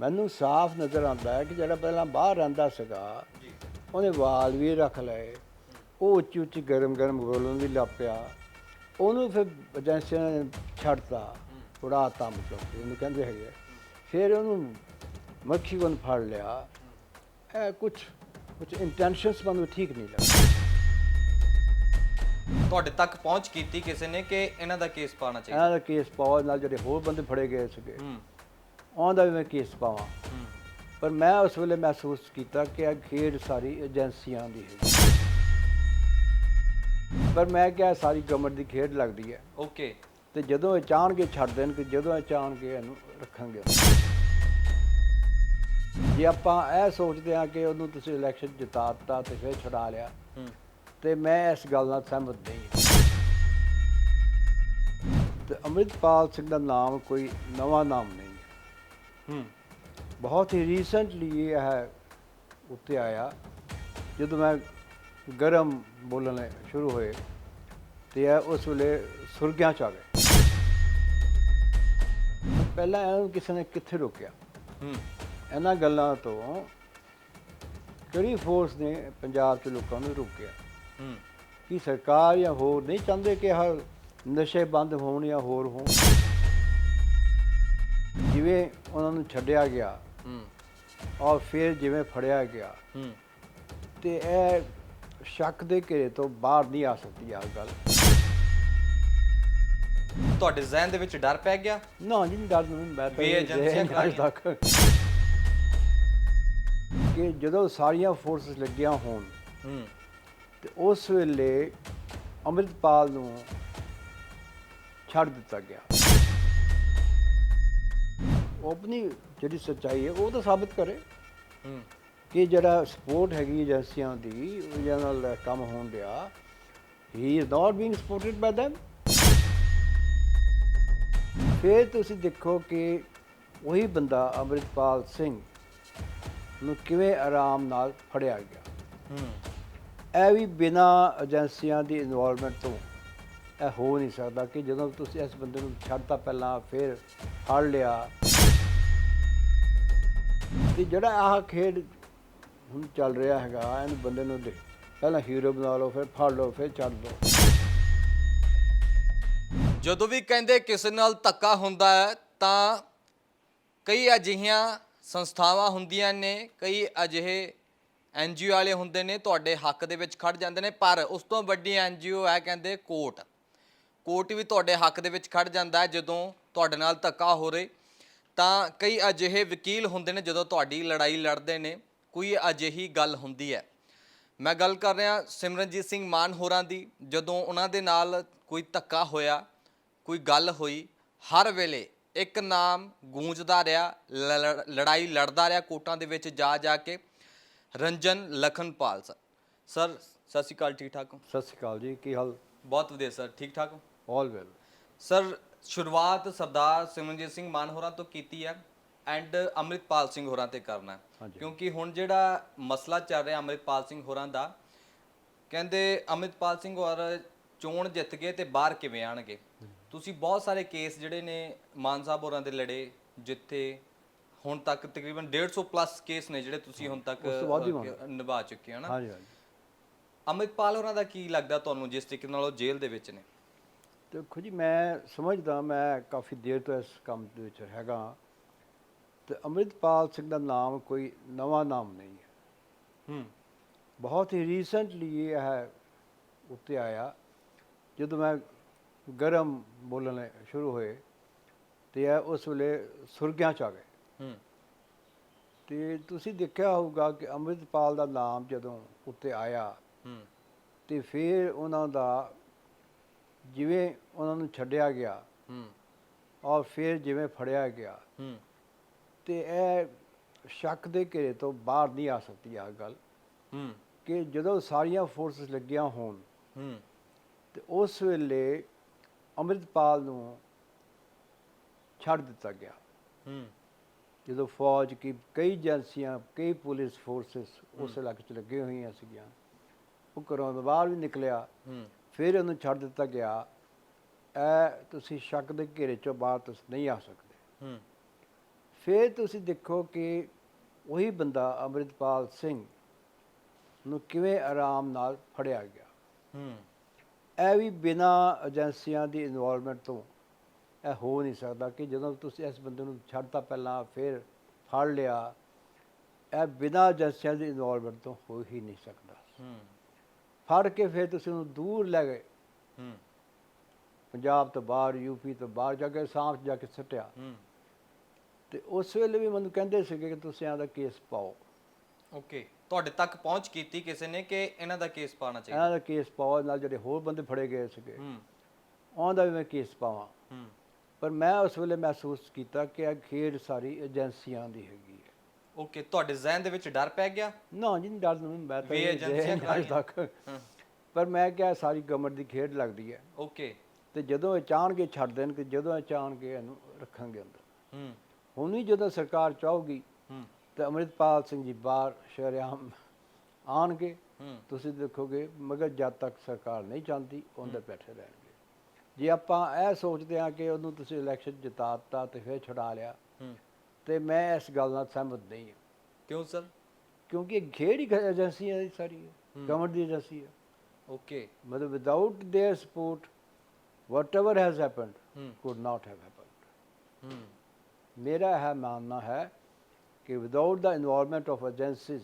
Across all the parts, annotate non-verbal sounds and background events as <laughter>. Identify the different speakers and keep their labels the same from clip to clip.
Speaker 1: ਮੈਨੂੰ ਸਾਫ਼ ਨਜ਼ਰ ਆਉਂਦਾ ਹੈ ਕਿ ਜਿਹੜਾ ਪਹਿਲਾਂ ਬਾਹਰ ਰਹਿੰਦਾ ਸੀਗਾ ਉਹਨੇ ਵਾਲ ਵੀ ਰੱਖ ਲਏ ਉਹ ਉੱਚੀ ਉੱਚੀ ਗਰਮ ਗਰਮ ਬੋਲਣ ਵੀ ਲੱਗ ਪਿਆ। ਉਹਨੂੰ ਫਿਰ ਏਜੰਸੀਆਂ ਨੇ ਛੱਡਤਾ ਉਡਾਤਾ ਮਤਲਬ ਕਿ ਉਹਨੂੰ ਕਹਿੰਦੇ ਹੈਗੇ। ਫਿਰ ਉਹਨੂੰ ਮੱਖੀ ਕੋਲ ਫੜ ਲਿਆ। ਇਹ ਕੁਝ ਕੁਝ ਇੰਟੈਂਸ਼ਨਸ ਮੈਨੂੰ ਠੀਕ ਨਹੀਂ ਲੱਗਾ
Speaker 2: ਤੁਹਾਡੇ ਤੱਕ ਪਹੁੰਚ ਕੀਤੀ ਕਿਸੇ ਨੇ ਕਿ ਇਹਨਾਂ ਦਾ ਕੇਸ ਪਾਣਾ ਚਾਹੀਦਾ?
Speaker 1: ਇਹਨਾਂ ਦਾ ਕੇਸ ਪਾਓ ਨਾਲ ਜਿਹੜੇ ਹੋਰ ਬੰਦੇ ਫੜੇ ਗਏ ਸੀਗੇ।
Speaker 2: ਹੂੰ
Speaker 1: ਉਹਨਾਂ ਦਾ ਵੀ ਮੈਂ ਕੇਸ ਪਾਵਾਂ। ਪਰ ਮੈਂ ਉਸ ਵੇਲੇ ਮਹਿਸੂਸ ਕੀਤਾ ਕਿ ਇਹ ਖੇਡ ਸਾਰੀ ਏਜੰਸੀਆਂ ਦੀ ਹੈ। ਪਰ ਮੈਂ ਕਿਹਾ ਸਾਰੀ ਗਵਰਨਮੈਂਟ ਦੀ ਖੇਡ ਲੱਗਦੀ ਹੈ।
Speaker 2: ਓਕੇ।
Speaker 1: ਤੇ ਜਦੋਂ ਇਹ ਚਾਹਣਗੇ ਛੱਡ ਦੇਣ ਕਿ ਜਦੋਂ ਇਹ ਚਾਹਣਗੇ ਇਹਨੂੰ ਰੱਖਾਂਗੇ। ਜੇ ਆਪਾਂ ਇਹ ਸੋਚਦੇ ਹਾਂ ਕਿ ਉਹਨੂੰ ਤੁਸੀਂ ਇਲੈਕਸ਼ਨ ਜਿਤਾ ਦਿੱਤਾ ਤੇ ਫਿਰ ਛੁਡਾ ਲਿਆ ਤੇ ਮੈਂ ਇਸ ਗੱਲ ਨਾਲ ਸਹਿਮਤ ਨਹੀਂ ਤੇ ਅੰਮ੍ਰਿਤਪਾਲ ਸਿੰਘ ਦਾ ਨਾਮ ਕੋਈ ਨਵਾਂ ਨਾਮ ਨਹੀਂ। ਬਹੁਤ ਹੀ ਰੀਸੈਂਟਲੀ ਇਹ ਹੈ ਉੱਤੇ ਆਇਆ। ਜਦੋਂ ਮੈਂ ਗਰਮ ਬੋਲਣੇ ਸ਼ੁਰੂ ਹੋਏ ਤੇ ਇਹ ਉਸ ਵੇਲੇ ਸੁਰਗਿਆਂ ਚ ਆ ਗਏ। ਪਹਿਲਾਂ ਇਹਨੂੰ ਕਿਸੇ ਨੇ ਕਿੱਥੇ ਰੋਕਿਆ?
Speaker 2: ਹੂੰ।
Speaker 1: ਇਹਨਾਂ ਗੱਲਾਂ ਤੋਂ ਕਿਹੜੀ ਫੋਰਸ ਨੇ ਪੰਜਾਬ 'ਚ ਲੋਕਾਂ ਨੂੰ ਰੋਕਿਆ?
Speaker 2: ਹੂੰ।
Speaker 1: ਕੀ ਸਰਕਾਰ ਜਾਂ ਹੋਰ ਨਹੀਂ ਚਾਹੁੰਦੇ ਕਿ ਹਰ ਨਸ਼ੇ ਬੰਦ ਹੋਣ ਜਾਂ ਹੋਰ ਹੋਣ? ਜਿਵੇਂ ਉਹਨਾਂ ਨੂੰ ਛੱਡਿਆ ਗਿਆ
Speaker 2: ਹੂੰ।
Speaker 1: ਔਰ ਫਿਰ ਜਿਵੇਂ ਫੜਿਆ ਗਿਆ।
Speaker 2: ਹੂੰ।
Speaker 1: ਤੇ ਇਹ ਸ਼ੱਕ ਦੇ ਘੇਰੇ ਤੋਂ ਬਾਹਰ ਨਹੀਂ ਆ ਸਕਦੀ ਆ ਗੱਲ।
Speaker 2: ਤੁਹਾਡੇ ਜ਼ਿਹਨ ਦੇ ਵਿੱਚ ਡਰ ਪੈ ਗਿਆ?
Speaker 1: ਨਾ ਜੀ ਡਰ ਨਹੀਂ ਮੈਂ ਤਾਂ
Speaker 2: ਵੀ ਏਜੰਸੀਆਂ
Speaker 1: ਅੱਜ ਤੱਕ ਕਿ ਜਦੋਂ ਸਾਰੀਆਂ ਫੋਰਸਸ ਲੱਗੀਆਂ ਹੋਣ
Speaker 2: ਹੂੰ।
Speaker 1: ਤੇ ਉਸ ਵੇਲੇ ਅੰਮ੍ਰਿਤਪਾਲ ਨੂੰ ਛੱਡ ਦਿੱਤਾ ਗਿਆ। ਉਹ ਆਪਣੀ ਜਿਹੜੀ ਸੱਚਾਈ ਹੈ ਉਹ ਤਾਂ ਸਾਬਤ ਕਰੇ।
Speaker 2: ਹੂੰ।
Speaker 1: ਕਿ ਜਿਹੜਾ ਸਪੋਰਟ ਹੈਗੀ ਏਜੰਸੀਆਂ ਦੀ ਉਹਦੇ ਨਾਲ ਕੰਮ ਹੋਣ ਡਿਆ he is not being supported by them ਫਿਰ ਤੁਸੀਂ ਦੇਖੋ ਕਿ ਉਹੀ ਬੰਦਾ ਅੰਮ੍ਰਿਤਪਾਲ ਸਿੰਘ ਨੂੰ ਕਿਵੇਂ ਆਰਾਮ ਨਾਲ ਫੜਿਆ ਗਿਆ।
Speaker 2: ਹੂੰ।
Speaker 1: ਇਹ ਵੀ ਬਿਨਾ ਏਜੰਸੀਆਂ ਦੀ ਇਨਵੋਲਵਮੈਂਟ ਤੋਂ। ਇਹ ਹੋ ਨਹੀਂ ਸਕਦਾ ਕਿ ਜਦੋਂ ਤੁਸੀਂ ਇਸ ਬੰਦੇ ਨੂੰ ਛੱਡਤਾ ਪਹਿਲਾਂ ਫਿਰ ਫੜ ਲਿਆ। ਤੇ ਜਿਹੜਾ ਆਹ ਖੇਡ ਹੁਣ ਚੱਲ ਰਿਹਾ ਹੈਗਾ, ਇਹਨੂੰ ਬੰਦੇ ਨੂੰ ਦੇ ਪਹਿਲਾਂ ਹੀਰੋ ਬਣਾ ਲਓ, ਫਿਰ ਫੜ ਲਓ, ਫਿਰ ਛੱਡ ਦਿਓ।
Speaker 2: ਜਦੋਂ ਵੀ ਕਹਿੰਦੇ ਕਿਸੇ ਨਾਲ ਧੱਕਾ ਹੁੰਦਾ ਹੈ, ਤਾਂ ਕਈ ਅਜਿਹੀਆਂ ਸੰਸਥਾਵਾਂ ਹੁੰਦੀਆਂ ਨੇ, ਕਈ ਅਜਿਹੇ ਐਨਜੀਓ ਵਾਲੇ ਹੁੰਦੇ ਨੇ, ਤੁਹਾਡੇ ਹੱਕ ਦੇ ਵਿੱਚ ਖੜ ਜਾਂਦੇ ਨੇ, ਪਰ ਉਸ ਤੋਂ ਵੱਡੀ ਐਨਜੀਓ ਹੈ ਕਹਿੰਦੇ ਕੋਰਟ ਕੋਰਟ ਵੀ ਤੁਹਾਡੇ ਹੱਕ ਦੇ ਵਿੱਚ ਖੜ ਜਾਂਦਾ ਹੈ ਜਦੋਂ ਤੁਹਾਡੇ ਨਾਲ ਧੱਕਾ ਹੋ ਰਿਹਾ। ਤਾਂ ਕਈ ਅਜਿਹੇ ਵਕੀਲ ਹੁੰਦੇ ਨੇ ਜਦੋਂ ਤੁਹਾਡੀ ਲੜਾਈ ਲੜਦੇ ਨੇ ਕੋਈ ਅਜਿਹੀ ਗੱਲ ਹੁੰਦੀ ਹੈ। ਮੈਂ ਗੱਲ ਕਰ ਰਿਹਾ ਸਿਮਰਨਜੀਤ ਸਿੰਘ ਮਾਨ ਹੋਰਾਂ ਦੀ ਜਦੋਂ ਉਹਨਾਂ ਦੇ ਨਾਲ ਕੋਈ ਧੱਕਾ ਹੋਇਆ ਕੋਈ ਗੱਲ ਹੋਈ ਹਰ ਵੇਲੇ ਇੱਕ ਨਾਮ ਗੂੰਜਦਾ ਰਿਹਾ ਲੜਾਈ ਲੜਦਾ ਰਿਹਾ ਕੋਰਟਾਂ ਦੇ ਵਿੱਚ ਜਾ ਜਾ ਕੇ ਰੰਜਨ ਲਖਨਪਾਲ ਸਰ। ਸਰ ਸਤਿ ਸ਼੍ਰੀ ਅਕਾਲ ਠੀਕ ਠਾਕ ਹੋ?
Speaker 1: ਸਤਿ ਸ਼੍ਰੀ ਅਕਾਲ ਜੀ ਕੀ ਹਾਲ?
Speaker 2: ਬਹੁਤ ਵਧੀਆ ਸਰ ਠੀਕ ਠਾਕ ਹੋ?
Speaker 1: ਆਲ ਵੈਲ
Speaker 2: ਸਰ ਸ਼ੁਰੂਆਤ ਸਰਦਾਰ ਸਿਮਰਨਜੀਤ ਸਿੰਘ ਮਾਨ ਹੋਰਾਂ ਤੋਂ ਕੀਤੀ ਹੈ ਐਂਡ ਅੰਮ੍ਰਿਤਪਾਲ ਸਿੰਘ ਹੋਰਾਂ ਤੇ ਕਰਨਾ। ਕਿਉਂਕਿ ਹੁਣ ਜਿਹੜਾ ਮਸਲਾ ਚੱਲ ਰਿਹਾ ਅੰਮ੍ਰਿਤਪਾਲ ਸਿੰਘ ਹੋਰਾਂ ਦਾ ਕਹਿੰਦੇ ਅੰਮ੍ਰਿਤਪਾਲ ਸਿੰਘ ਹੋਰ ਚੋਣ ਜਿੱਤ ਗਏ ਤੇ ਬਾਹਰ ਕਿਵੇਂ ਆਣਗੇ? ਤੁਸੀਂ ਬਹੁਤ ਸਾਰੇ ਕੇਸ ਜਿਹੜੇ ਨੇ ਮਾਨ ਸਾਹਿਬ ਹੋਰਾਂ ਦੇ ਲੜੇ ਜਿੱਥੇ ਹੁਣ ਤੱਕ ਤਕਰੀਬਨ 150 ਪਲੱਸ ਕੇਸ ਨੇ ਜਿਹੜੇ ਤੁਸੀਂ ਹੁਣ ਤੱਕ ਨਿਭਾ ਚੁੱਕੇ ਹੋ ਨਾ?
Speaker 1: ਹਾਂਜੀ ਹਾਂਜੀ।
Speaker 2: ਅੰਮ੍ਰਿਤਪਾਲ ਹੋਰਾਂ ਦਾ ਕੀ ਲੱਗਦਾ ਤੁਹਾਨੂੰ ਜਿਸ ਤਰੀਕੇ ਨਾਲ ਉਹ ਜੇਲ੍ਹ ਦੇ ਵਿੱਚ ਨੇ?
Speaker 1: ਦੇਖੋ ਜੀ ਮੈਂ ਸਮਝਦਾ ਮੈਂ ਕਾਫੀ ਦੇਰ ਤੋਂ ਇਸ ਕੰਮ ਦੇ ਵਿੱਚ ਹੈਗਾ ਤੇ ਅੰਮ੍ਰਿਤਪਾਲ ਸਿੰਘ ਦਾ ਨਾਮ ਕੋਈ ਨਵਾਂ ਨਾਮ ਨਹੀਂ ਹੈ।
Speaker 2: ਹੂੰ।
Speaker 1: ਬਹੁਤ ਹੀ ਰੀਸੈਂਟਲੀ ਇਹ ਹੈ ਉੱਤੇ ਆਇਆ। ਜਦੋਂ ਮੈਂ ਗਰਮ ਬੋਲਣੇ ਸ਼ੁਰੂ ਹੋਏ ਤੇ ਇਹ ਉਸ ਵੇਲੇ ਸੁਰਗਿਆਂ ਚ ਆ ਗਏ।
Speaker 2: ਹੂੰ।
Speaker 1: ਤੇ ਤੁਸੀਂ ਦੇਖਿਆ ਹੋਊਗਾ ਕਿ ਅੰਮ੍ਰਿਤਪਾਲ ਦਾ ਨਾਮ ਜਦੋਂ ਉੱਤੇ ਆਇਆ
Speaker 2: ਹੂੰ।
Speaker 1: ਤੇ ਫਿਰ ਉਹਨਾਂ ਦਾ ਜਿਵੇਂ ਉਹਨਾਂ ਨੂੰ ਛੱਡਿਆ ਗਿਆ
Speaker 2: ਹੂੰ।
Speaker 1: ਔਰ ਫਿਰ ਜਿਵੇਂ ਫੜਿਆ ਗਿਆ।
Speaker 2: ਹੂੰ।
Speaker 1: ਤੇ ਇਹ ਸ਼ੱਕ ਦੇ ਘੇਰੇ ਤੋਂ ਬਾਹਰ ਨਹੀਂ ਆ ਸਕਦੀ ਆ ਗੱਲ।
Speaker 2: ਹੂੰ।
Speaker 1: ਕਿ ਜਦੋਂ ਸਾਰੀਆਂ ਫੋਰਸਸ ਲੱਗੀਆਂ ਹੋਣ
Speaker 2: ਹੂੰ।
Speaker 1: ਤੇ ਉਸ ਵੇਲੇ ਅੰਮ੍ਰਿਤਪਾਲ ਨੂੰ ਛੱਡ ਦਿੱਤਾ ਗਿਆ।
Speaker 2: ਹੂੰ।
Speaker 1: ਜਦੋਂ ਫੌਜ ਕੀ ਕਈ ਏਜੰਸੀਆਂ ਕਈ ਪੁਲਿਸ ਫੋਰਸਸ ਉਸ ਇਲਾਕੇ 'ਚ ਲੱਗੇ ਹੋਈਆਂ ਸੀਗੀਆਂ ਉਹ ਘਰੋਂ ਬਾਹਰ ਵੀ ਨਿਕਲਿਆ।
Speaker 2: ਹੂੰ।
Speaker 1: ਫਿਰ ਉਹਨੂੰ ਛੱਡ ਦਿੱਤਾ ਗਿਆ ਇਹ ਤੁਸੀਂ ਸ਼ੱਕ ਦੇ ਘੇਰੇ 'ਚੋਂ ਬਾਹਰ ਤੁਸੀਂ ਨਹੀਂ ਆ ਸਕਦੇ।
Speaker 2: ਹੂੰ।
Speaker 1: ਫਿਰ ਤੁਸੀਂ ਦੇਖੋ ਕਿ ਉਹੀ ਬੰਦਾ ਅੰਮ੍ਰਿਤਪਾਲ ਸਿੰਘ ਨੂੰ ਕਿਵੇਂ ਆਰਾਮ ਨਾਲ ਫੜਿਆ ਗਿਆ।
Speaker 2: ਹੂੰ।
Speaker 1: ਇਹ ਵੀ ਬਿਨਾ ਏਜੰਸੀਆਂ ਦੀ ਇਨਵੋਲਵਮੈਂਟ ਤੋਂ ਇਹ ਹੋ ਨਹੀਂ ਸਕਦਾ ਕਿ ਜਦੋਂ ਤੁਸੀਂ ਇਸ ਬੰਦੇ ਨੂੰ ਛੱਡਤਾ ਪਹਿਲਾਂ ਫਿਰ ਫੜ ਲਿਆ ਇਹ ਬਿਨਾ ਏਜੰਸੀਆਂ ਦੀ ਇਨਵੋਲਵਮੈਂਟ ਤੋਂ ਹੋ ਹੀ ਨਹੀਂ ਸਕਦਾ।
Speaker 2: ਹੂੰ।
Speaker 1: ਫੜ ਕੇ ਫਿਰ ਤੁਸੀਂ ਉਹਨੂੰ ਦੂਰ ਲੈ ਗਏ।
Speaker 2: ਹੂੰ।
Speaker 1: ਪੰਜਾਬ ਤੋਂ ਬਾਹਰ ਯੂਪੀ ਤੋਂ ਬਾਹਰ ਜਾ ਕੇ ਸਾਂਪ ਜਾ ਕੇ ਸੱਟਿਆ।
Speaker 2: ਹੂੰ।
Speaker 1: ਤੇ ਉਸ ਵੇਲੇ ਵੀ ਮੈਨੂੰ ਕਹਿੰਦੇ ਸੀਗੇ ਕਿ ਤੁਸੀਂ ਆਦਾ ਕੇਸ ਪਾਓ।
Speaker 2: ਓਕੇ। ਤੁਹਾਡੇ ਤੱਕ ਪਹੁੰਚ ਕੀਤੀ ਕਿਸੇ ਨੇ ਕਿ ਇਹਨਾਂ ਦਾ ਕੇਸ ਪਾਣਾ ਚਾਹੀਦਾ?
Speaker 1: ਇਹਨਾਂ ਦਾ ਕੇਸ ਪਾਓ ਨਾਲ ਜਿਹੜੇ ਹੋਰ ਬੰਦੇ ਫੜੇ ਗਏ ਸੀਗੇ।
Speaker 2: ਹੂੰ।
Speaker 1: ਉਹਨਾਂ ਦਾ ਵੀ ਮੈਂ ਕੇਸ ਪਾਵਾਂ।
Speaker 2: ਹੂੰ।
Speaker 1: ਪਰ ਮੈਂ ਉਸ ਵੇਲੇ ਮਹਿਸੂਸ ਕੀਤਾ ਕਿ ਇਹ ਖੇਡ ਸਾਰੀ ਏਜੰਸੀਆਂ ਦੀ ਹੈਗੀ। ਹੈ
Speaker 2: ਓਕੇ ਤੁਹਾਡੇ ਜ਼ਿਹਨ ਦੇ ਵਿੱਚ ਡਰ ਪੈ ਗਿਆ?
Speaker 1: ਨਾ ਜੀ ਨਹੀਂ ਡਰ ਨਹੀਂ ਮੈਂ ਤਾਂ
Speaker 2: ਵੀ
Speaker 1: ਇਹ
Speaker 2: ਏਜੰਸੀਆਂ
Speaker 1: ਜੇ ਅੱਜ। ਤੱਕ। ਪਰ ਮੈਂ ਕਿਹਾ ਸਾਰੀ ਗਵਰਨਮੈਂਟ ਦੀ ਖੇਡ ਲੱਗਦੀ ਹੈ।
Speaker 2: ਓਕੇ।
Speaker 1: ਤੇ ਜਦੋਂ ਇਹ ਚਾਹਣਗੇ ਛੱਡ ਦੇਣ ਕਿ ਜਦੋਂ ਇਹ ਚਾਹਣਗੇ ਇਹਨੂੰ ਰੱਖਾਂਗੇ ਅੰਦਰ।
Speaker 2: ਹੂੰ।
Speaker 1: ਹੁਣ ਹੀ ਜਦੋਂ ਸਰਕਾਰ ਚਾਹੂਗੀ
Speaker 2: ਹੂੰ।
Speaker 1: ਤੇ ਅੰਮ੍ਰਿਤਪਾਲ ਸਿੰਘ ਜੀ ਬਾਹਰ ਸ਼ਰਿਆਮ ਆਣਗੇ
Speaker 2: ਹੂੰ।
Speaker 1: ਤੁਸੀਂ ਦੇਖੋਗੇ ਮਗਰ ਜਦ ਤੱਕ ਸਰਕਾਰ ਨਹੀਂ ਚਾਹੁੰਦੀ ਉਹਦੇ ਬੈਠੇ ਰਹਿਣਗੇ। ਜੇ ਆਪਾਂ ਇਹ ਸੋਚਦੇ ਹਾਂ ਕਿ ਉਹਨੂੰ ਤੁਸੀਂ ਇਲੈਕਸ਼ਨ ਜਿਤਾ ਦਿੱਤਾ ਤੇ ਫਿਰ ਛੁਡਾ ਲਿਆ
Speaker 2: ਹੂੰ।
Speaker 1: ਤੇ ਮੈਂ ਇਸ ਗੱਲ ਨਾਲ ਸਹਿਮਤ ਨਹੀਂ ਹਾਂ
Speaker 2: ਕਿਉਂ ਸਰ
Speaker 1: ਕਿਉਂਕਿ ਇਹ ਖੇਡ ਹੀ ਏਜੰਸੀ ਹੈ ਸਾਰੀ ਗਵਰਨਮੈਂਟ ਦੀ ਏਜੰਸੀ ਹੈ
Speaker 2: ਓਕੇ
Speaker 1: ਮਤਲਬ without their support whatever has happened
Speaker 2: ਹੂੰ
Speaker 1: could not have happened
Speaker 2: ਹੂੰ
Speaker 1: ਮੇਰਾ ਇਹ ਮੰਨਣਾ ਹੈ ਕਿ without the involvement of agencies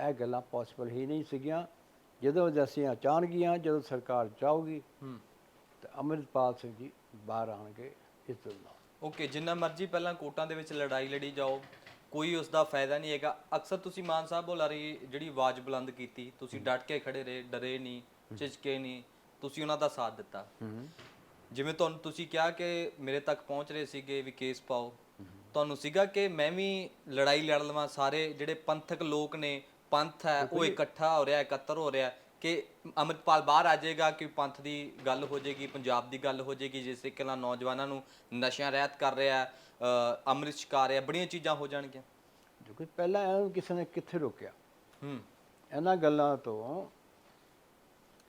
Speaker 1: ਇਹ ਗੱਲਾਂ ਪੋਸੀਬਲ ਹੀ ਨਹੀਂ ਸੀਗੀਆਂ ਜਦੋਂ ਏਜੰਸੀਆਂ ਚਾਹਣਗੀਆਂ ਜਦੋਂ ਸਰਕਾਰ ਚਾਹੂਗੀ
Speaker 2: ਹੂੰ
Speaker 1: ਤੇ ਅੰਮ੍ਰਿਤਪਾਲ ਸਿੰਘ ਜੀ ਬਾਹਰ ਆਣਗੇ ਇਸ ਦੇ ਨਾਲ
Speaker 2: ਓਕੇ ਜਿੰਨਾ ਮਰਜ਼ੀ ਪਹਿਲਾਂ ਕੋਰਟਾਂ ਦੇ ਵਿੱਚ ਲੜਾਈ ਲੜੀ ਜਾਓ ਕੋਈ ਉਸ ਦਾ ਫਾਇਦਾ ਨਹੀਂ ਹੈਗਾ। ਅਕਸਰ ਤੁਸੀਂ ਮਾਨ ਸਾਹਿਬ ਬੋਲਾ ਰਹੀ ਜਿਹੜੀ ਆਵਾਜ਼ ਬੁਲੰਦ ਕੀਤੀ ਤੁਸੀਂ ਡਟ ਕੇ ਖੜੇ ਰਹੇ ਡਰੇ ਨਹੀਂ ਝਿਜਕੇ ਨਹੀਂ ਤੁਸੀਂ ਉਹਨਾਂ ਦਾ ਸਾਥ ਦਿੱਤਾ। ਜਿਵੇਂ ਤੁਹਾਨੂੰ ਤੁਸੀਂ ਕਿਹਾ ਕਿ ਮੇਰੇ ਤੱਕ ਪਹੁੰਚ ਰਹੇ ਸੀਗੇ ਵੀ ਕੇਸ ਪਾਓ ਤੁਹਾਨੂੰ ਸੀਗਾ ਕਿ ਮੈਂ ਵੀ ਲੜਾਈ ਲੜ ਲਵਾਂ ਸਾਰੇ ਜਿਹੜੇ ਪੰਥਕ ਲੋਕ ਨੇ ਪੰਥ ਹੈ ਉਹ ਇਕੱਠਾ ਹੋ ਰਿਹਾ ਇਕੱਤਰ ਹੋ ਰਿਹਾ ਕਿ ਅੰਮ੍ਰਿਤਪਾਲ ਬਾਹਰ ਆ ਜਾਏਗਾ ਕਿ ਪੰਥ ਦੀ ਗੱਲ ਹੋ ਜਾਏਗੀ ਪੰਜਾਬ ਦੀ ਗੱਲ ਹੋ ਜਾਏਗੀ ਜਿਸ ਤਰੀਕੇ ਨਾਲ ਨੌਜਵਾਨਾਂ ਨੂੰ ਨਸ਼ਿਆਂ ਰਹਿਤ ਕਰ ਰਿਹਾ ਹੈ, ਅ, ਅੰਮ੍ਰਿਤ ਛਕਾ ਰਿਹਾ ਬੜੀਆਂ ਚੀਜ਼ਾਂ ਹੋ ਜਾਣਗੀਆਂ।
Speaker 1: ਜੋ ਕਿ ਪਹਿਲਾਂ ਇਹਨੂੰ ਕਿਸੇ ਨੇ ਕਿੱਥੇ ਰੋਕਿਆ?
Speaker 2: ਹੂੰ।
Speaker 1: ਇਹਨਾਂ ਗੱਲਾਂ ਤੋਂ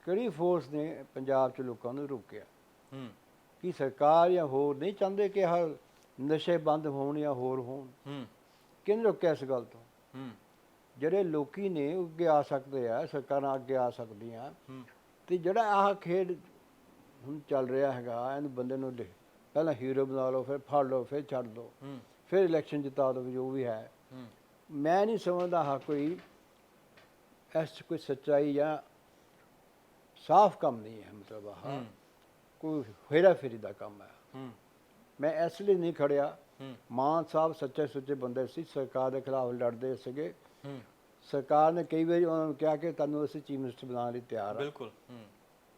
Speaker 1: ਕਿਹੜੀ ਫੋਰਸ ਨੇ ਪੰਜਾਬ 'ਚ ਲੋਕਾਂ ਨੂੰ ਰੋਕਿਆ?
Speaker 2: ਹੂੰ।
Speaker 1: ਕੀ ਸਰਕਾਰ ਜਾਂ ਹੋਰ ਨਹੀਂ ਚਾਹੁੰਦੇ ਕਿ ਹਰ ਨਸ਼ੇ ਬੰਦ ਹੋਣ ਜਾਂ ਹੋਰ ਹੋਣ?
Speaker 2: ਹੂੰ।
Speaker 1: ਕਿਹਨੇ ਰੋਕਿਆ ਇਸ ਗੱਲ ਤੋਂ?
Speaker 2: ਹੂੰ।
Speaker 1: ਜਿਹੜੇ ਲੋਕੀ ਨੇ ਉਹ ਅੱਗੇ ਆ ਸਕਦੇ ਆ ਸਰਕਾਰਾਂ ਅੱਗੇ ਆ ਸਕਦੀਆਂ। ਤੇ ਜਿਹੜਾ ਆਹ ਖੇਡ ਹੁਣ ਚੱਲ ਰਿਹਾ ਹੈਗਾ ਇਹਨੂੰ ਬੰਦੇ ਨੂੰ ਲਿ- ਪਹਿਲਾਂ ਹੀਰੋ ਬਣਾ ਲਓ ਫਿਰ ਫੜ ਲਓ ਫਿਰ ਛੱਡ ਦਿਓ ਫਿਰ ਇਲੈਕਸ਼ਨ ਜਿਤਾ ਦਿਓ ਜੋ ਵੀ ਹੈ। ਮੈਂ ਨਹੀਂ ਸਮਝਦਾ ਹਾਂ ਕੋਈ ਇਸ 'ਚ ਕੋਈ ਸੱਚਾਈ ਜਾਂ ਸਾਫ਼ ਕੰਮ ਨਹੀਂ ਹੈ ਮਤਲਬ ਆਹ। ਕੋਈ ਹੇਰਾ ਫੇਰੀ ਦਾ ਕੰਮ ਹੈ। ਮੈਂ ਇਸ ਲਈ ਨਹੀਂ ਖੜਿਆ। ਮਾਨ ਸਾਹਿਬ ਸੱਚੇ ਸੁੱਚੇ ਬੰਦੇ ਸੀ ਸਰਕਾਰ ਦੇ ਖਿਲਾਫ ਲੜਦੇ ਸੀਗੇ। ਸਰਕਾਰ ਨੇ ਕਈ ਵਾਰੀ ਉਹਨਾਂ ਨੂੰ ਕਿਹਾ ਕਿ ਤੁਹਾਨੂੰ ਅਸੀਂ ਚੀਫ ਮਿਨਿਸਟਰ ਬਣਾਉਣ ਲਈ ਤਿਆਰ ਹਾਂ
Speaker 2: ਬਿਲਕੁਲ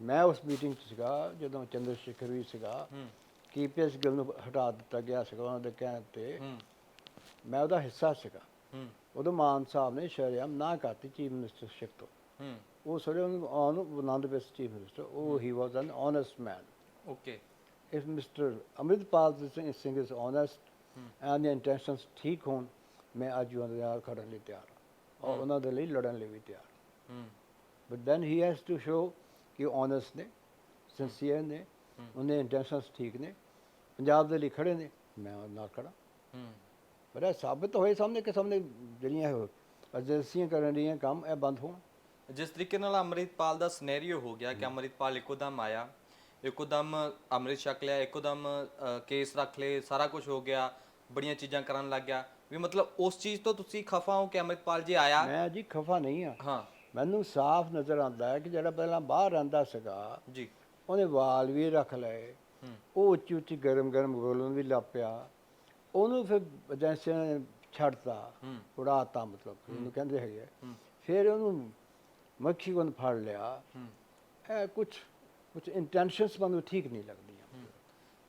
Speaker 1: ਮੈਂ ਉਸ ਮੀਟਿੰਗ 'ਚ ਸੀਗਾ ਜਦੋਂ ਚੰਦਰ ਸ਼ੇਖਰ ਵੀ ਸੀਗਾ
Speaker 2: ਹੂੰ।
Speaker 1: ਕੀਪੀਐਸ ਗਿੱਲ ਨੂੰ ਹਟਾ ਦਿੱਤਾ ਗਿਆ ਸੀਗਾ ਉਹਨਾਂ ਦੇ ਕਹਿਣ ਤੇ।
Speaker 2: ਹੂੰ।
Speaker 1: ਮੈਂ ਉਹਦਾ ਹਿੱਸਾ ਸੀਗਾ।
Speaker 2: ਹੂੰ।
Speaker 1: ਉਦੋਂ ਮਾਨ ਸਾਹਿਬ ਨੇ ਸ਼ਰਿਆਮ ਨਾ ਕਰਤੀ ਚੀਫ ਮਿਨਿਸਟਰਸ਼ਿਪ ਤੋਂ। ਉਹ ਸਾਰੇ ਉਹਨੂੰ ਆਨ ਆਨੰਦ ਵਿੱਚ ਚੀਫ ਮਿਨਿਸਟਰ ਉਹ he. Was an honest man
Speaker 2: okay.
Speaker 1: if Mr. Amritpal Singh is honest and the intentions ਠੀਕ ਹੋਣ ਮੈਂ ਅੱਜ ਉਹਨਾਂ ਦੇ ਨਾਲ ਖੜਨ ਲਈ ਤਿਆਰ ਹਾਂ। ਉਹਨਾਂ ਦੇ ਲਈ ਲੜਨ ਲਈ ਵੀ ਤਿਆਰ।
Speaker 2: ਹੂੰ।
Speaker 1: But then he has to show ਕਿ honest ਨੇ ਸਿੰਸੀਅਰ ਨੇ ਉਹਨੇ ਇੰਟੈਂਸ਼ਨਸ ਠੀਕ ਨੇ ਪੰਜਾਬ ਦੇ ਲਈ ਖੜੇ ਨੇ ਮੈਂ ਨਾਲ ਖੜਾ
Speaker 2: ਹੂੰ।
Speaker 1: ਪਰ ਇਹ ਸਾਬਤ ਹੋਏ ਸਾਹਮਣੇ ਕਿ ਸਾਹਮਣੇ ਜਿਹੜੀਆਂ ਇਹ ਏਜੰਸੀਆਂ ਕਰਨ ਰਹੀਆਂ ਕੰਮ ਇਹ ਬੰਦ ਹੋਣ।
Speaker 2: ਜਿਸ ਤਰੀਕੇ ਨਾਲ ਅੰਮ੍ਰਿਤਪਾਲ ਦਾ ਸਿਨੈਰੀਓ ਹੋ ਗਿਆ ਕਿ ਅੰਮ੍ਰਿਤਪਾਲ ਇੱਕੋਦਮ ਆਇਆ ਇੱਕੋਦਮ ਅੰਮ੍ਰਿਤ ਛਕ ਲਿਆ ਇੱਕੋਦਮ ਕੇਸ ਰੱਖ ਲਏ ਸਾਰਾ ਕੁਝ ਹੋ ਗਿਆ ਬੜੀਆਂ ਚੀਜ਼ਾਂ ਕਰਨ ਲੱਗ ਗਿਆ। ਵੀ ਮਤਲਬ ਉਸ ਚੀਜ਼ ਤੋਂ ਤੁਸੀਂ ਖਫਾ ਹੋ ਕਿ ਅੰਮ੍ਰਿਤਪਾਲ ਜੀ ਆਇਆ?
Speaker 1: ਮੈਂ ਜੀ ਖਫਾ ਨਹੀਂ ਆ।
Speaker 2: ਹਾਂ।
Speaker 1: ਮੈਨੂੰ ਸਾਫ਼ ਨਜ਼ਰ ਆਉਂਦਾ ਹੈ ਕਿ ਜਿਹੜਾ ਪਹਿਲਾਂ ਬਾਹਰ ਰਹਿੰਦਾ ਸੀਗਾ
Speaker 2: ਜੀ।
Speaker 1: ਉਹਨੇ ਵਾਲ ਵੀ ਰੱਖ ਲਏ। ਉਹ ਉੱਚੀ ਉੱਚੀ ਗਰਮ ਗਰਮ ਬੋਲਣ ਵੀ ਲੱਗ ਪਿਆ। ਉਹਨੂੰ ਫਿਰ ਏਜੰਸੀਆਂ ਨੇ ਛੱਡਤਾ।
Speaker 2: ਹੂੰ।
Speaker 1: ਉਡਾਤਾ ਮਤਲਬ ਉਹਨੂੰ ਕਹਿੰਦੇ ਹੈਗੇ ਫਿਰ ਉਹਨੂੰ ਮੱਖੀ ਕੋਲ ਫੜ ਲਿਆ। ਇਹ ਕੁਝ ਕੁਝ ਇੰਟੈਂਸ਼ਨਸ ਮੈਨੂੰ ਠੀਕ ਨਹੀਂ ਲੱਗਦੀਆਂ।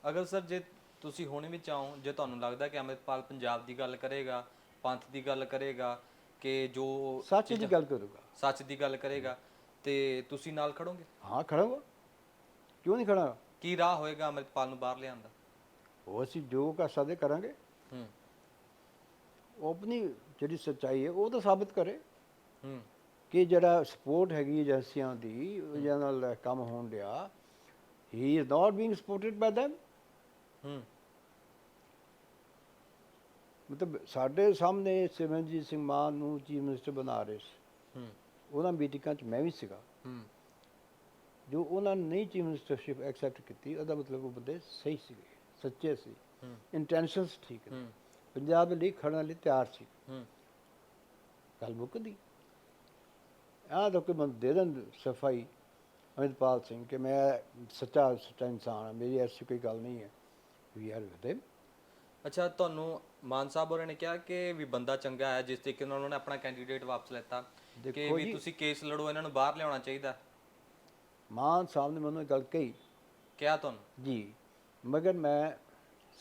Speaker 2: ਅਗਰ ਸਰ ਜੇ ਤੁਸੀਂ ਹੁਣ ਵੀ ਚਾਹੋ ਜੇ ਤੁਹਾਨੂੰ ਲੱਗਦਾ ਕਿ ਅੰਮ੍ਰਿਤਪਾਲ ਪੰਜਾਬ ਦੀ ਗੱਲ ਕਰੇਗਾ ਪੰਥ ਦੀ ਗੱਲ ਕਰੇਗਾ ਕਿ ਜੋ
Speaker 1: ਸੱਚ ਦੀ ਗੱਲ ਕਰੂਗਾ।
Speaker 2: ਸੱਚ ਦੀ ਗੱਲ ਕਰੇਗਾ ਤੇ ਤੁਸੀਂ ਨਾਲ ਖੜੋਗੇ?
Speaker 1: ਹਾਂ ਖੜਾਂਗਾ। ਕਿਉਂ ਨਹੀਂ ਖੜਾ
Speaker 2: ਕੀ ਰਾਹ ਹੋਏਗਾ ਅੰਮ੍ਰਿਤਪਾਲ ਨੂੰ ਬਾਹਰ ਲਿਆਉਣ ਦਾ?
Speaker 1: ਉਹ ਅਸੀਂ ਜੋ ਕਰ ਸਕਦੇ ਕਰਾਂਗੇ।
Speaker 2: ਹੂੰ।
Speaker 1: ਉਹ ਆਪਣੀ ਜਿਹੜੀ ਸੱਚਾਈ ਹੈ ਉਹ ਤਾਂ ਸਾਬਤ ਕਰੇ।
Speaker 2: ਹੂੰ।
Speaker 1: ਕਿ ਜਿਹੜਾ ਸਪੋਰਟ ਹੈਗੀ ਏਜੰਸੀਆਂ ਦੀ ਉਹਦੇ ਨਾਲ ਕੰਮ ਹੋਣ ਡਿਆ he is not being supported by them
Speaker 2: ਹੂੰ।
Speaker 1: ਮਤਲਬ ਸਾਡੇ ਸਾਹਮਣੇ ਸਿਮਰਨਜੀਤ ਸਿੰਘ ਮਾਨ ਨੂੰ ਚੀਫ ਮਿਨਿਸਟਰ ਬਣਾ ਰਹੇ ਸੀ।
Speaker 2: ਹੂੰ।
Speaker 1: ਉਹਨਾਂ ਮੀਟਿੰਗਾਂ 'ਚ ਮੈਂ ਵੀ ਸੀਗਾ।
Speaker 2: ਹੂੰ।
Speaker 1: ਜੋ ਉਹਨਾਂ ਨੇ ਨਹੀਂ ਚੀਫ ਮਿਨਿਸਟਰਸ਼ਿਪ ਐਕਸੈਪਟ ਕੀਤੀ ਉਹਦਾ ਮਤਲਬ ਉਹ ਬੰਦੇ ਸਹੀ ਸੀਗੇ ਸੱਚੇ ਸੀ।
Speaker 2: ਹੂੰ।
Speaker 1: ਇੰਟੈਂਸ਼ਨਸ ਠੀਕ ਨੇ। ਪੰਜਾਬ ਦੇ ਲਈ ਖੜਨ ਲਈ ਤਿਆਰ ਸੀ।
Speaker 2: ਹੂੰ।
Speaker 1: ਗੱਲ ਮੁੱਕਦੀ। ਆਹ ਤਾਂ ਕੋਈ ਬੰਦ ਦੇ ਦੇਣ ਸਫ਼ਾਈ ਅਮਿਤਪਾਲ ਸਿੰਘ ਕਿ ਮੈਂ ਸੱਚਾ ਸੱਚਾ ਇਨਸਾਨ ਹਾਂ ਮੇਰੀ ਐਸੀ ਕੋਈ ਗੱਲ ਨਹੀਂ ਹੈ। ਵੀ ਆਰ ਵਿਦ
Speaker 2: ਅੱਛਾ ਤੁਹਾਨੂੰ ਮਾਨ ਸਾਹਿਬ ਹੋਰਾਂ ਨੇ ਕਿਹਾ ਕਿ ਵੀ ਬੰਦਾ ਚੰਗਾ ਹੈ ਜਿਸ ਤਰੀਕੇ ਨਾਲ ਉਹਨਾਂ ਨੇ ਆਪਣਾ ਕੈਂਡੀਡੇਟ ਵਾਪਸ ਲੈਤਾ ਕਿ
Speaker 1: ਦੇਖੋ
Speaker 2: ਵੀ
Speaker 1: ਜੀ-
Speaker 2: ਤੁਸੀਂ ਕੇਸ ਲੜੋ ਇਹਨਾਂ ਨੂੰ ਬਾਹਰ ਲਿਆਉਣਾ ਚਾਹੀਦਾ।
Speaker 1: ਮਾਨ ਸਾਹਿਬ ਨੇ ਮੈਨੂੰ ਇਹ ਗੱਲ ਕਹੀ।
Speaker 2: ਕਿਹਾ ਤੁਹਾਨੂੰ?
Speaker 1: ਜੀ ਮਗਰ ਮੈਂ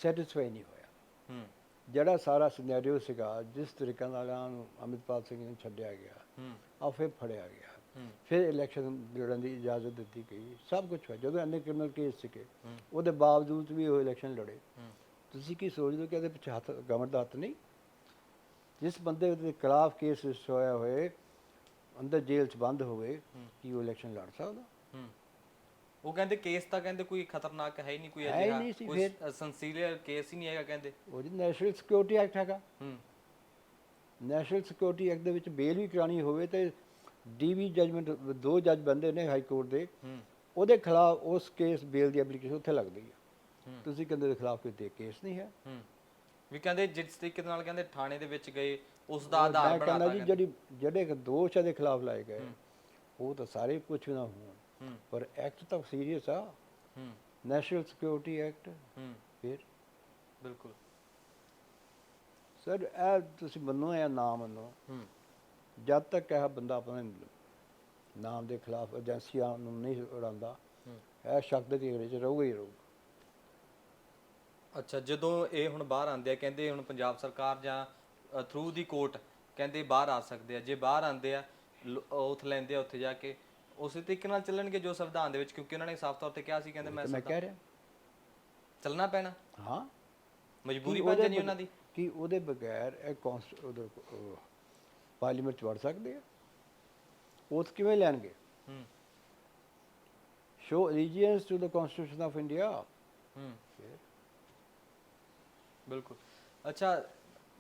Speaker 1: ਸੈਟੀਸਫਾਈ ਨਹੀਂ ਹੋਇਆ।
Speaker 2: ਹੂੰ।
Speaker 1: ਜਿਹੜਾ ਸਾਰਾ ਸਿਨੈਰੀਓ ਸੀਗਾ ਜਿਸ ਤਰੀਕੇ ਨਾਲ ਇਹਨਾਂ ਨੂੰ ਅਮਿਤਪਾਲ ਸਿੰਘ ਨੂੰ ਛੱਡਿਆ ਗਿਆ
Speaker 2: ਹੂੰ।
Speaker 1: ਆ ਫਿਰ ਫੜਿਆ ਗਿਆ।
Speaker 2: ਹੂੰ।
Speaker 1: ਫਿਰ ਇਲੈਕਸ਼ਨ ਲੜਨ ਦੀ ਇਜਾਜ਼ਤ ਦਿੱਤੀ ਗਈ। ਸਭ ਕੁਝ ਹੋਇਆ। ਜਦੋਂ ਇੰਨੇ ਕ੍ਰਿਮੀਨਲ ਕੇਸ ਸੀਗੇ। ਉਹਦੇ ਬਾਵਜੂਦ ਵੀ ਉਹ ਇਲੈਕਸ਼ਨ ਲੜੇ।
Speaker 2: ਹੂੰ।
Speaker 1: ਤੁਸੀਂ ਕੀ ਸੋਚਦੇ ਹੋ ਕਿ ਇਹਦੇ ਪਿੱਛੇ ਹੱਥ ਗਵਰਨਮੈਂਟ ਦਾ ਹੱਥ ਨਹੀਂ? ਜਿਸ ਬੰਦੇ ਦੇ ਖਿਲਾਫ ਕੇਸ ਰਜਿਸਟਰ ਹੋਇਆ ਹੋਏ ਅੰਦਰ ਜੇਲ੍ਹ 'ਚ ਬੰਦ ਹੋਵੇ। ਕੀ ਉਹ ਇਲੈਕਸ਼ਨ ਲੜ ਸਕਦਾ?
Speaker 2: ਉਹ ਕਹਿੰਦੇ ਕੇਸ ਤਾਂ ਕਹਿੰਦੇ ਕੋਈ ਖਤਰਨਾਕ ਹੈ ਹੀ ਨਹੀਂ ਕੋਈ
Speaker 1: ਹੈ ਹੀ
Speaker 2: ਅਜਿਹਾ
Speaker 1: ਨਹੀਂ ਸੀ
Speaker 2: ਕੋਈ ਸੰਸੀਲੀਅਰ ਕੇਸ ਹੀ ਨਹੀਂ ਹੈਗਾ ਕਹਿੰਦੇ।
Speaker 1: ਉਹ ਜੀ ਨੈਸ਼ਨਲ ਸਿਕਿਉਰਿਟੀ ਐਕਟ ਹੈਗਾ।
Speaker 2: ਹੂੰ।
Speaker 1: ਨੈਸ਼ਨਲ ਸਿਕਿਉਰਿਟੀ ਐਕਟ ਦੇ ਵਿੱਚ ਬੇਲ ਵੀ ਕਰਾਣੀ ਹੋਵੇ ਤੇ ਡੀਵੀ ਜਜਮੈਂਟ ਦੋ ਜੱਜ ਬੰਦੇ ਨੇ ਹਾਈ ਕੋਰਟ ਦੇ।
Speaker 2: ਹੂੰ।
Speaker 1: ਉਹਦੇ ਖਿਲਾਫ ਉਸ ਕੇਸ ਬੇਲ ਦੀ ਐਪਲੀਕੇਸ਼ਨ ਉੱਥੇ ਲੱਗਦੀ ਹੂੰ। ਤੁਸੀਂ ਕਹਿੰਦੇ ਦੇ ਖਿਲਾਫ ਕੋਈ ਤੇ ਕੇਸ ਨਹੀਂ ਹੈ।
Speaker 2: ਹੂੰ। ਵੀ ਕਹਿੰਦੇ ਜਿਸ ਤਰੀਕੇ ਨਾਲ ਕਹਿੰਦੇ ਥਾਣੇ ਦੇ ਵਿੱਚ ਗਏ ਉਸ ਦਾ ਆਧਾਰ
Speaker 1: ਕਹਿੰਦਾ
Speaker 2: ਬਣਾਤਾ
Speaker 1: ਜੀ। ਜਿਹੜੀ ਜਿਹੜੇ ਦੋਸ਼ ਇਹਦੇ ਖਿਲਾਫ ਲਾਏ ਗਏ ਉਹ ਤਾਂ ਸਾਰੇ ਕੁਝ ਨਾ ਹੋਣ। ਪਰ ਐਕਟ ਤਾਂ ਸੀਰੀਅਸ ਆ।
Speaker 2: ਹੂੰ।
Speaker 1: National security act.
Speaker 2: ਹੂੰ।
Speaker 1: ਫਿਰ?
Speaker 2: ਬਿਲਕੁਲ।
Speaker 1: ਸਰ ਇਹ ਤੁਸੀਂ ਮੰਨੋ ਜਾਂ ਨਾ ਮੰਨੋ।
Speaker 2: ਹੂੰ।
Speaker 1: ਜਦ ਤੱਕ ਇਹ ਬੰਦਾ ਆਪਣੇ ਨਾਮ ਦੇ ਖਿਲਾਫ ਏਜੰਸੀਆਂ ਨੂੰ ਨਹੀਂ ਉਡਾਉਂਦਾ ਇਹ ਸ਼ੱਕ ਦੇ 'ਚ ਰਹੂਗਾ ਹੀ ਰਹੂਗਾ।
Speaker 2: ਅੱਛਾ ਜਦੋਂ ਇਹ ਹੁਣ ਬਾਹਰ ਆਉਂਦੇ ਆ ਕਹਿੰਦੇ ਹੁਣ ਪੰਜਾਬ ਸਰਕਾਰ ਜਾਂ ਥਰੂ ਦੀ ਕੋਰਟ ਕਹਿੰਦੇ ਬਾਹਰ ਆ ਸਕਦੇ ਆ। ਜੇ ਬਾਹਰ ਆਉਂਦੇ ਆ ਉਥ ਲੈਂਦੇ ਆ ਉੱਥੇ ਜਾ ਕੇ ਉਸੇ ਤਰੀਕੇ ਨਾਲ ਚੱਲਣਗੇ ਜੋ ਸੰਵਿਧਾਨ ਦੇ ਵਿੱਚ ਕਿਉਂਕਿ ਉਹਨਾਂ ਨੇ ਸਾਫ਼ ਤੌਰ ਤੇ ਕਿਹਾ ਸੀ ਕਹਿੰਦੇ ਮੈਂ
Speaker 1: ਮੈਂ ਕਹਿ ਰਿਹਾ।
Speaker 2: ਚੱਲਣਾ ਪੈਣਾ।
Speaker 1: ਹਾਂ।
Speaker 2: ਮਜਬੂਰੀ
Speaker 1: ਉਹਦੇ
Speaker 2: ਜਾਣੀ ਉਹਨਾਂ ਦੀ।
Speaker 1: ਕੀ ਉਹਦੇ ਬਗੈਰ ਇਹ ਪਾਰਲੀਮੈਂਟ ਚ ਵੜ ਸਕਦੇ ਆ? ਉਹ ਕਿਵੇਂ ਲੈਣਗੇ?
Speaker 2: ਹੂੰ।
Speaker 1: Show allegiance to the constitution of India
Speaker 2: ਹੂੰ। ਬਿਲਕੁਲ। ਅੱਛਾ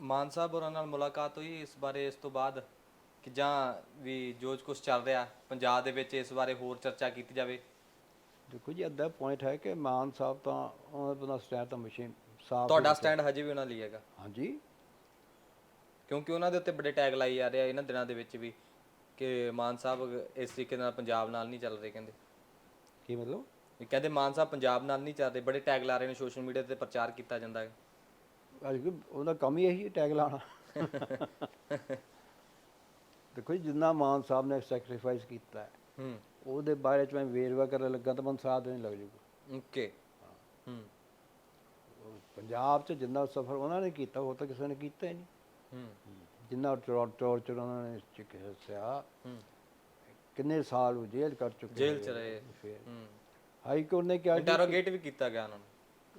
Speaker 2: ਮਾਨ ਸਾਹਿਬ ਹੋਰਾਂ ਨਾਲ ਮੁਲਾਕਾਤ ਹੋਈ ਇਸ ਬਾਰੇ ਇਸ ਤੋਂ ਬਾਅਦ? ਕਿ ਜਾਂ ਵੀ ਜੋ ਕੁਝ ਚੱਲ ਰਿਹਾ ਪੰਜਾਬ ਦੇ ਵਿੱਚ ਇਸ ਬਾਰੇ ਹੋਰ ਚਰਚਾ ਕੀਤੀ ਜਾਵੇ?
Speaker 1: ਦੇਖੋ ਜੀ ਅੱਧਾ ਪੁਆਇੰਟ ਹੈ ਕਿ ਮਾਨ ਸਾਹਿਬ ਤਾਂ ਉਹਨਾਂ ਦਾ ਸਟੈਂਡ ਤਾਂ ਮਸ਼ੀਨ ਸਾਫ਼
Speaker 2: ਤੁਹਾਡਾ ਸਟੈਂਡ ਹਜੇ ਵੀ ਉਹਨਾਂ ਲਈ ਹੈਗਾ?
Speaker 1: ਹਾਂਜੀ।
Speaker 2: ਕਿਉਂਕਿ ਉਹਨਾਂ ਦੇ ਉੱਤੇ ਬੜੇ ਟੈਗ ਲਾਈ ਜਾ ਰਹੇ ਆ ਇਹਨਾਂ ਦਿਨਾਂ ਦੇ ਵਿੱਚ ਵੀ ਕਿ ਮਾਨ ਸਾਹਿਬ ਇਸ ਤਰੀਕੇ ਨਾਲ ਪੰਜਾਬ ਨਾਲ ਨਹੀਂ ਚੱਲ ਰਹੇ ਕਹਿੰਦੇ।
Speaker 1: ਕੀ ਮਤਲਬ?
Speaker 2: ਕਹਿੰਦੇ ਮਾਨ ਸਾਹਿਬ ਪੰਜਾਬ ਨਾਲ ਨਹੀਂ ਚੱਲ ਰਹੇ ਬੜੇ ਟੈਗ ਲਾ ਰਹੇ ਨੇ ਸੋਸ਼ਲ ਮੀਡੀਆ ਤੇ ਪ੍ਰਚਾਰ ਕੀਤਾ ਜਾਂਦਾ ਹੈ।
Speaker 1: ਅੱਜ ਕੱਲ੍ਹ ਉਹਦਾ ਕੰਮ ਹੀ ਇਹੀ ਟੈਗ ਲਾਣਾ ਦੇਖੋ ਜੀ ਜਿੰਨਾ ਮਾਨ ਸਾਹਿਬ ਨੇ ਸੈਕਰੀਫਾਈਸ ਕੀਤਾ ਹੈ
Speaker 2: ਹੂੰ।
Speaker 1: ਉਹਦੇ ਬਾਰੇ ਚ ਮੈਂ ਵੇਰਵਾ ਕਰਨ ਲੱਗਾ ਤਾਂ ਮੈਨੂੰ ਸਾਥ ਨਹੀਂ ਲੱਗ ਜੂਗਾ।
Speaker 2: ਓਕੇ। ਹੂੰ।
Speaker 1: ਉਹ ਪੰਜਾਬ 'ਚ ਜਿੰਨਾ ਸਫ਼ਰ ਉਹਨਾਂ ਨੇ ਕੀਤਾ ਉਹ ਤਾਂ ਕਿਸੇ ਨੇ ਕੀਤਾ ਹੀ ਨਹੀਂ।
Speaker 2: ਹੂੰ।
Speaker 1: ਜਿੰਨਾ ਟੌਰਚਰ ਉਹਨਾਂ ਨੇ ਚਿਕਿਤਸਿਆ
Speaker 2: ਹੂੰ।
Speaker 1: ਕਿੰਨੇ ਸਾਲ ਉਹ ਜੇਲ੍ਹ ਕਰ ਚੁੱਕੇ
Speaker 2: ਜੇਲ੍ਹ ਚ ਰਹੇ।
Speaker 1: ਫਿਰ।
Speaker 2: ਹੂੰ।
Speaker 1: ਹਾਈ ਕੋਰਟ ਨੇ ਕਿਹਾ
Speaker 2: ਇੰਟਰੋਗੇਟ ਵੀ ਕੀਤਾ ਗਿਆ ਉਹਨਾਂ ਨੂੰ।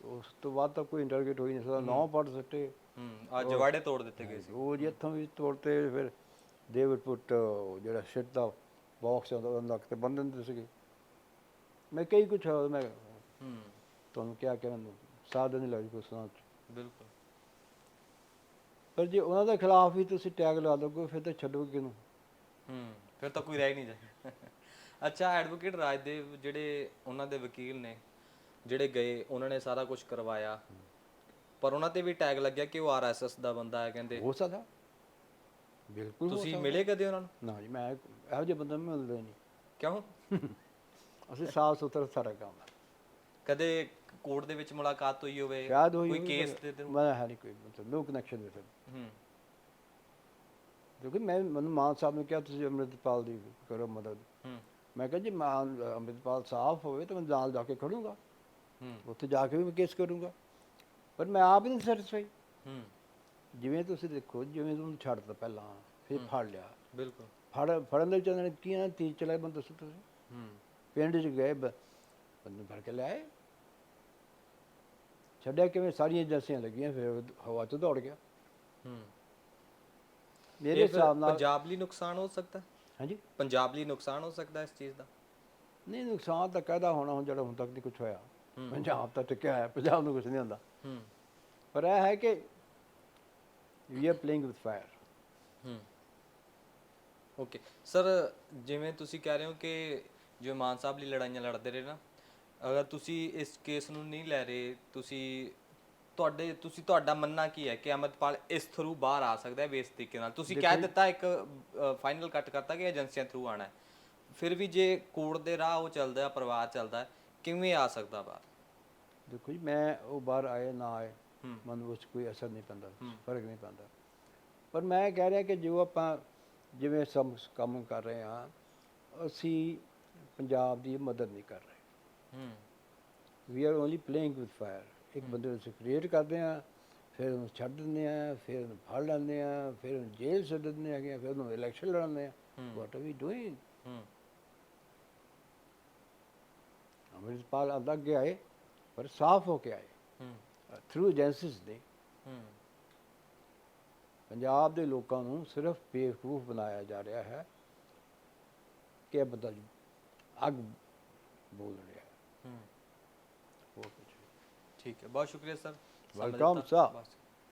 Speaker 1: ਉਸ ਤੋਂ ਬਾਅਦ ਤਾਂ ਕੋਈ ਇੰਟਰੋਗੇਟ ਹੋਈ ਨਹੀਂ ਸਕਦਾ ਨੌ ਪੜ ਸੱਟੇ।
Speaker 2: ਹੂੰ ਆ ਜਵਾੜੇ ਤੋੜ ਦਿੱਤੇ ਗਏ ਸੀ।
Speaker 1: ਉਹ ਜੀ ਇੱਥੋਂ ਵੀ ਤੋੜਤੇ ਫਿਰ ਡੇਵਿਡ ਪੁੱਟ ਜਿਹੜਾ ਸ਼ਿਟ ਦਾ ਬਾਕਸ ਹੁੰਦਾ ਉਹਨਾਂ ਲੱਕ ਤੇ ਬੰਨ ਦਿੰਦੇ ਸੀਗੇ। ਮੈਂ ਕਈ ਕੁਛ ਮੈਂ
Speaker 2: ਹੂੰ।
Speaker 1: ਤੁਹਾਨੂੰ ਕਿਹਾ ਕਿ ਮੈਨੂੰ ਸਾਧ ਨਹੀਂ ਲੱਗ ਕੋਈ ਸੁਣਾ
Speaker 2: ਬਿਲਕੁਲ।
Speaker 1: ਪਰ ਜੇ ਉਹਨਾਂ ਦੇ ਖਿਲਾਫ ਵੀ ਤੁਸੀਂ ਟੈਗ ਲਾ ਦੋਗੇ ਫਿਰ ਤਾਂ ਛੱਡੋਗੇ ਕਿਹਨੂੰ?
Speaker 2: ਹੂੰ ਫਿਰ ਤਾਂ ਕੋਈ ਰਹਿ ਨਹੀਂ ਜਾਏ ਅੱਛਾ ਐਡਵੋਕੇਟ ਰਾਜਦੇਵ ਜਿਹੜੇ ਉਹਨਾਂ ਦੇ ਵਕੀਲ ਨੇ ਜਿਹੜੇ ਗਏ ਉਹਨਾਂ ਨੇ ਸਾਰਾ ਕੁਝ ਕਰਵਾਇਆ। ਪਰ ਉਹਨਾਂ ਤੇ ਵੀ ਟੈਗ ਲੱਗਿਆ ਕਿ ਉਹ ਆਰਐਸਐਸ ਦਾ ਬੰਦਾ ਹੈ ਕਹਿੰਦੇ।
Speaker 1: ਹੋ ਸਕਦਾ। ਬਿਲਕੁਲ ਹੋ
Speaker 2: ਤੁਸੀਂ
Speaker 1: ਸਕਦਾ।
Speaker 2: ਮਿਲੇ ਕਦੇ ਉਹਨਾਂ ਨੂੰ?
Speaker 1: ਨਾ ਜੀ ਮੈਂ ਇਹੋ ਜਿਹੇ ਬੰਦੇ ਨੂੰ ਮਿਲਦੇ ਨਹੀਂ।
Speaker 2: ਕਿਉਂ? <laughs>
Speaker 1: ਅਸੀਂ ਸਾਫ਼ ਸੁਥਰਾ ਸਾਰਾ ਕੰਮ ਹੈ।
Speaker 2: ਕਦੇ ਕੋਰਟ ਦੇ ਵਿੱਚ ਮੁਲਾਕਾਤ ਹੋਈ ਹੋਵੇ
Speaker 1: ਸ਼ਾਇਦ ਹੋਈ
Speaker 2: ਕੋਈ ਕੇਸ ਦੇ ਤੇ
Speaker 1: ਮੈਂ ਹੈ ਨਹੀਂ ਕੋਈ ਮਤਲਬ ਨੋ ਕਨੈਕਸ਼ਨ ਵਿਦ
Speaker 2: ਹੂੰ।
Speaker 1: ਕਿਉਂਕਿ ਮੈਂ ਮੈਨੂੰ ਮਾਨ ਸਾਹਿਬ ਨੇ ਕਿਹਾ ਤੁਸੀਂ ਅੰਮ੍ਰਿਤਪਾਲ ਦੀ ਕਰੋ ਮਦਦ।
Speaker 2: ਹੂੰ।
Speaker 1: ਮੈਂ ਕਿਹਾ ਜੀ ਮਾਨ ਅੰਮ੍ਰਿਤਪਾਲ ਸਾਫ਼ ਹੋਵੇ ਤਾਂ ਮੈਂ ਨਾਲ ਜਾ ਕੇ ਖੜੂੰਗਾ। ਉੱਥੇ ਜਾ ਕੇ ਵੀ ਮੈਂ ਕੇਸ ਕਰੂੰਗਾ। ਪਰ ਮੈਂ ਆਪ ਨਹੀਂ ਸੈਟੀਸਫਾਈ ਜਿਵੇਂ ਤੁਸੀਂ ਦੇਖੋ ਜਿਵੇਂ ਤੁਹਾਨੂੰ ਛੱਡਤਾ ਪਹਿਲਾਂ ਫਿਰ ਫੜ ਲਿਆ।
Speaker 2: ਬਿਲਕੁਲ।
Speaker 1: ਫੜ ਫੜਨ ਦੇ ਵਿੱਚ ਉਹਨਾਂ ਨੇ ਕੀ ਨਾ ਤੀਰ ਚਲਾਏ ਬੰਦ ਦੱਸੋ ਤੁਸੀਂ।
Speaker 2: ਹੂੰ।
Speaker 1: ਪਿੰਡ 'ਚ ਗਏ ਬੰਦੇ ਫੜ ਕੇ ਲਿਆਏ। ਛੱਡਿਆ ਕਿਵੇਂ? ਸਾਰੀਆਂ ਏਜੰਸੀਆਂ ਲੱਗੀਆਂ ਫਿਰ ਹਵਾ 'ਚ ਦੌੜ ਗਿਆ।
Speaker 2: ਹੂੰ।
Speaker 1: ਮੇਰੇ ਹਿਸਾਬ ਨਾਲ
Speaker 2: ਪੰਜਾਬ ਲਈ ਨੁਕਸਾਨ ਹੋ ਸਕਦਾ?
Speaker 1: ਹਾਂਜੀ?
Speaker 2: ਪੰਜਾਬ ਲਈ ਨੁਕਸਾਨ ਹੋ ਸਕਦਾ ਇਸ ਚੀਜ਼ ਦਾ?
Speaker 1: ਨਹੀਂ ਨੁਕਸਾਨ ਤਾਂ ਕਾਹਦਾ ਹੋਣਾ ਹੁਣ ਜਿਹੜਾ ਹੁਣ ਤੱਕ ਨਹੀਂ ਕੁਝ ਹੋਇਆ। ਪੰਜਾਬ ਤਾਂ ਟਿਕਿਆ ਹੈ ਪੰਜਾਬ ਨੂੰ ਕੁਝ ਨਹੀਂ ਹੁੰਦਾ। ਪਰ ਇਹ ਹੈ ਕਿ we are playing with
Speaker 2: fire okay. Sir ਜਿਵੇਂ ਤੁਸੀਂ ਕਹਿ ਰਹੇ ਹੋ ਕਿ ਜੋ ਮਾਨ ਸਾਹਿਬ ਲਈ ਲੜਾਈਆਂ ਲੜਦੇ ਰਹੇ ਨਾ ਅਗਰ ਤੁਸੀਂ ਇਸ ਕੇਸ ਨੂੰ ਨਹੀਂ ਲੈ ਰਹੇ ਤੁਸੀਂ ਤੁਹਾਡੇ ਤੁਸੀਂ ਤੁਹਾਡਾ ਮੰਨਣਾ ਕੀ ਹੈ ਕਿ ਅਮਰਪਾਲ ਇਸ ਥਰੂ ਬਾਹਰ ਆ ਸਕਦਾ ਹੈ ਬੇਸ ਤਰੀਕੇ ਨਾਲ? ਤੁਸੀਂ ਕਹਿ ਦਿੱਤਾ ਇੱਕ ਫਾਈਨਲ ਕੱਟ ਕਰਤਾ ਕਿ ਏਜੰਸੀਆਂ ਥਰੂ ਆਣਾ ਹੈ। ਫਿਰ ਵੀ ਜੇ ਕੋਰਟ ਦੇ ਰਾਹ ਉਹ ਚੱਲਦਾ ਹੈ ਪਰਿਵਾਰ ਚੱਲਦਾ ਹੈ ਕਿਵੇਂ ਆ ਸਕਦਾ ਬਾਹਰ?
Speaker 1: ਦੇਖੋ ਜੀ ਮੈਂ ਉਹ ਬਾਹਰ ਆਏ ਨਾ ਆਏ
Speaker 2: ਹੂੰ।
Speaker 1: ਮੈਨੂੰ ਉਸ 'ਚ ਕੋਈ ਅਸਰ ਨਹੀਂ ਪੈਂਦਾ ਫ਼ਰਕ ਨਹੀਂ ਪੈਂਦਾ। ਪਰ ਮੈਂ ਕਹਿ ਰਿਹਾ ਕਿ ਜੋ ਆਪਾਂ ਜਿਵੇਂ ਸਮ ਕੰਮ ਕਰ ਰਹੇ ਹਾਂ ਅਸੀਂ ਪੰਜਾਬ ਦੀ ਮਦਦ ਨਹੀਂ ਕਰ ਰਹੇ।
Speaker 2: ਹੂੰ।
Speaker 1: We are only playing with fire ਇੱਕ ਬੰਦੇ ਨੂੰ ਅਸੀਂ ਕ੍ਰੀਏਟ ਕਰਦੇ ਹਾਂ ਫਿਰ ਉਹਨੂੰ ਛੱਡ ਦਿੰਦੇ ਆ ਫਿਰ ਉਹਨੂੰ ਫੜ ਲੈਂਦੇ ਆ ਫਿਰ ਉਹਨੂੰ ਜੇਲ੍ਹ ਸੱਦ ਦਿੰਦੇ ਹੈਗੇ ਆ ਫਿਰ ਉਹਨੂੰ ਇਲੈਕਸ਼ਨ ਲੜਾਉਂਦੇ ਆ ਵਾਟ ਆਰ ਵੀ ਡੂਇੰਗ
Speaker 2: ਹੂੰ।
Speaker 1: ਅੰਮ੍ਰਿਤਪਾਲ ਅੰਦਰ ਅੱਗੇ ਆਏ ਪਰ ਸਾਫ਼ ਹੋ ਕੇ ਆਏ।
Speaker 2: ਹੂੰ।
Speaker 1: ਥਰੂ ਏਜੰਸੀਜ਼
Speaker 2: ਹੂੰ।
Speaker 1: ਪੰਜਾਬ ਦੇ ਲੋਕਾਂ ਨੂੰ ਸਿਰਫ ਬੇਵਕੂਫ ਬਣਾਇਆ ਜਾ ਰਿਹਾ ਹੈ ਕਿ ਇਹ ਬੰਦਾ ਅੱਗ ਬੋਲ ਰਿਹਾ ਹੈ।
Speaker 2: ਠੀਕ ਹੈ। ਬਹੁਤ ਸ਼ੁਕਰੀਆ ਸਰ।
Speaker 1: sir.
Speaker 2: ਬਸ